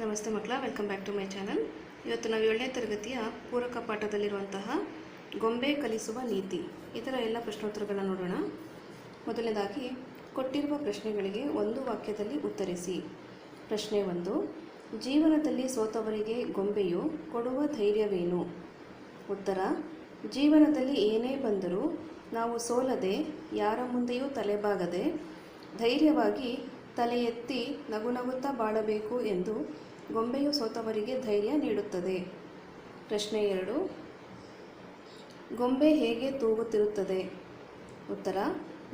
ನಮಸ್ತೆ ಮಕ್ಕಳ, welcome back to my channel. ಇವತ್ತು ನಾವು ಏಳನೇ ತರಗತಿಯ ಪೂರಕ ಪಾಠದಲ್ಲಿರುವಂತಹ ಗೊಂಬೆ ಕಲಿಸುವ ನೀತಿ ಇದರ ಎಲ್ಲ ಪ್ರಶ್ನೋತ್ತರಗಳನ್ನು ನೋಡೋಣ. ಮೊದಲನೇದಾಗಿ, ಕೊಟ್ಟಿರುವ ಪ್ರಶ್ನೆಗಳಿಗೆ ಒಂದು ವಾಕ್ಯದಲ್ಲಿ ಉತ್ತರಿಸಿ. ಪ್ರಶ್ನೆ ಒಂದು, ಜೀವನದಲ್ಲಿ ಸೋತವರಿಗೆ ಗೊಂಬೆಯು ಕೊಡುವ ಧೈರ್ಯವೇನು? ಉತ್ತರ, ಜೀವನದಲ್ಲಿ ಏನೇ ಬಂದರೂ ನಾವು ಸೋಲದೆ, ಯಾರ ಮುಂದೆಯೂ ತಲೆಬಾಗದೆ, ಧೈರ್ಯವಾಗಿ ತಲೆ ಎತ್ತಿ ನಗು ನಗುತ್ತಾ ಬಾಳಬೇಕು ಎಂದು ಗೊಂಬೆಯು ಸೋತವರಿಗೆ ಧೈರ್ಯ ನೀಡುತ್ತದೆ. ಪ್ರಶ್ನೆ ಎರಡು. ಗೊಂಬೆ ಹೇಗೆ ತೂಗುತ್ತಿರುತ್ತದೆ? ಉತ್ತರ.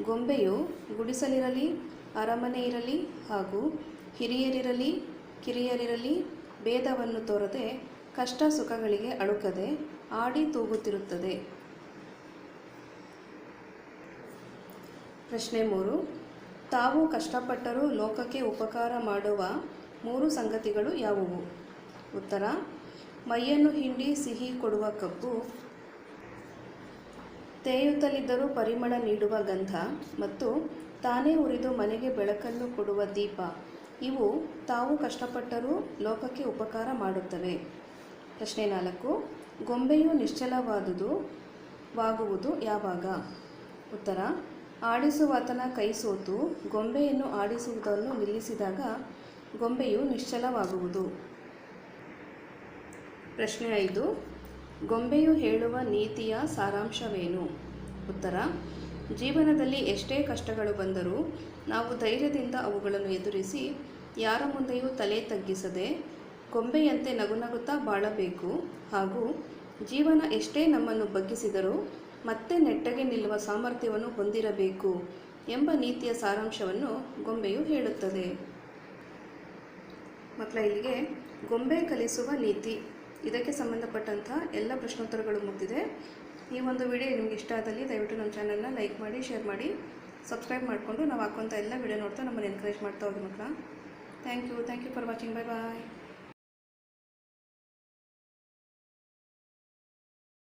ಗೊಂಬೆಯು ಗುಡಿಸಲಿರಲಿ ಅರಮನೆ ಇರಲಿ ಹಾಗೂ ಹಿರಿಯರಿರಲಿ, ಕಿರಿಯರಿರಲಿ ಭೇದವನ್ನು ತೋರದೆ ಕಷ್ಟ ಸುಖಗಳಿಗೆ ಅಳುಕದೆ ಆಡಿ ತೂಗುತ್ತಿರುತ್ತದೆ. ಪ್ರಶ್ನೆ ಮೂರು. ತಾವು ಕಷ್ಟಪಟ್ಟರೂ ಲೋಕಕ್ಕೆ ಉಪಕಾರ ಮಾಡುವ ಮೂರು ಸಂಗತಿಗಳು ಯಾವುವು? ಉತ್ತರ, ಮೈಯನ್ನು ಹಿಂಡಿ ಸಿಹಿ ಕೊಡುವ ಕಬ್ಬು, ತೇಯುತ್ತಲಿದ್ದರೂ ಪರಿಮಳ ನೀಡುವ ಗಂಧ ಮತ್ತು ತಾನೇ ಉರಿದು ಮನೆಗೆ ಬೆಳಕನ್ನು ಕೊಡುವ ದೀಪ, ಇವು ತಾವು ಕಷ್ಟಪಟ್ಟರೂ ಲೋಕಕ್ಕೆ ಉಪಕಾರ ಮಾಡುತ್ತವೆ. ಪ್ರಶ್ನೆ ನಾಲ್ಕು, ಗೊಂಬೆಯು ನಿಶ್ಚಲವಾದುದು, ವಾಗುವುದು ಯಾವಾಗ? ಉತ್ತರ ಆಡಿಸುವಾತನ ಕೈ ಸೋತು ಗೊಂಬೆಯನ್ನು ಆಡಿಸುವುದನ್ನು ನಿಲ್ಲಿಸಿದಾಗ ಗೊಂಬೆಯು ನಿಶ್ಚಲವಾಗುವುದು. ಪ್ರಶ್ನೆ ಐದು. ಗೊಂಬೆಯು ಹೇಳುವ ನೀತಿಯ ಸಾರಾಂಶವೇನು? ಉತ್ತರ. ಜೀವನದಲ್ಲಿ ಎಷ್ಟೇ ಕಷ್ಟಗಳು ಬಂದರೂ ನಾವು ಧೈರ್ಯದಿಂದ ಅವುಗಳನ್ನು ಎದುರಿಸಿ ಯಾರ ಮುಂದೆಯೂ ತಲೆ ತಗ್ಗಿಸದೆ ಗೊಂಬೆಯಂತೆ ನಗುನಗುತ್ತಾ ಬಾಳಬೇಕು ಹಾಗೂ ಜೀವನ ಎಷ್ಟೇ ನಮ್ಮನ್ನು ಬಗ್ಗಿಸಿದರೂ ಮತ್ತೆ ನೆಟ್ಟಗೆ ನಿಲ್ಲುವ ಸಾಮರ್ಥ್ಯವನ್ನು ಹೊಂದಿರಬೇಕು ಎಂಬ ನೀತಿಯ ಸಾರಾಂಶವನ್ನು ಗೊಂಬೆಯು ಹೇಳುತ್ತದೆ. ಮಕ್ಕಳ ಇಲ್ಲಿಗೆ ಗೊಂಬೆ ಕಲಿಸುವ ನೀತಿ. ಇದಕ್ಕೆ ಸಂಬಂಧಪಟ್ಟಂತಹ ಎಲ್ಲ ಪ್ರಶ್ನೋತ್ತರಗಳು ಮುಗಿದಿದೆ. ಈ ಒಂದು ವಿಡಿಯೋ ನಿಮ್ಗೆ ಇಷ್ಟ ಆದಲ್ಲಿ ದಯವಿಟ್ಟು ನಮ್ಮ ಚಾನಲ್ನ ಲೈಕ್ ಮಾಡಿ, ಶೇರ್ ಮಾಡಿ, ಸಬ್ಸ್ಕ್ರೈಬ್ ಮಾಡಿಕೊಂಡು ನಾವು ಹಾಕುವಂಥ ಎಲ್ಲ ವಿಡಿಯೋ ನೋಡ್ತಾ ನಮ್ಮನ್ನು ಎನ್ಕರೇಜ್ ಮಾಡ್ತಾ ಹೋಗಿ ಮಕ್ಕಳ. Thank you thank you for watching bye bye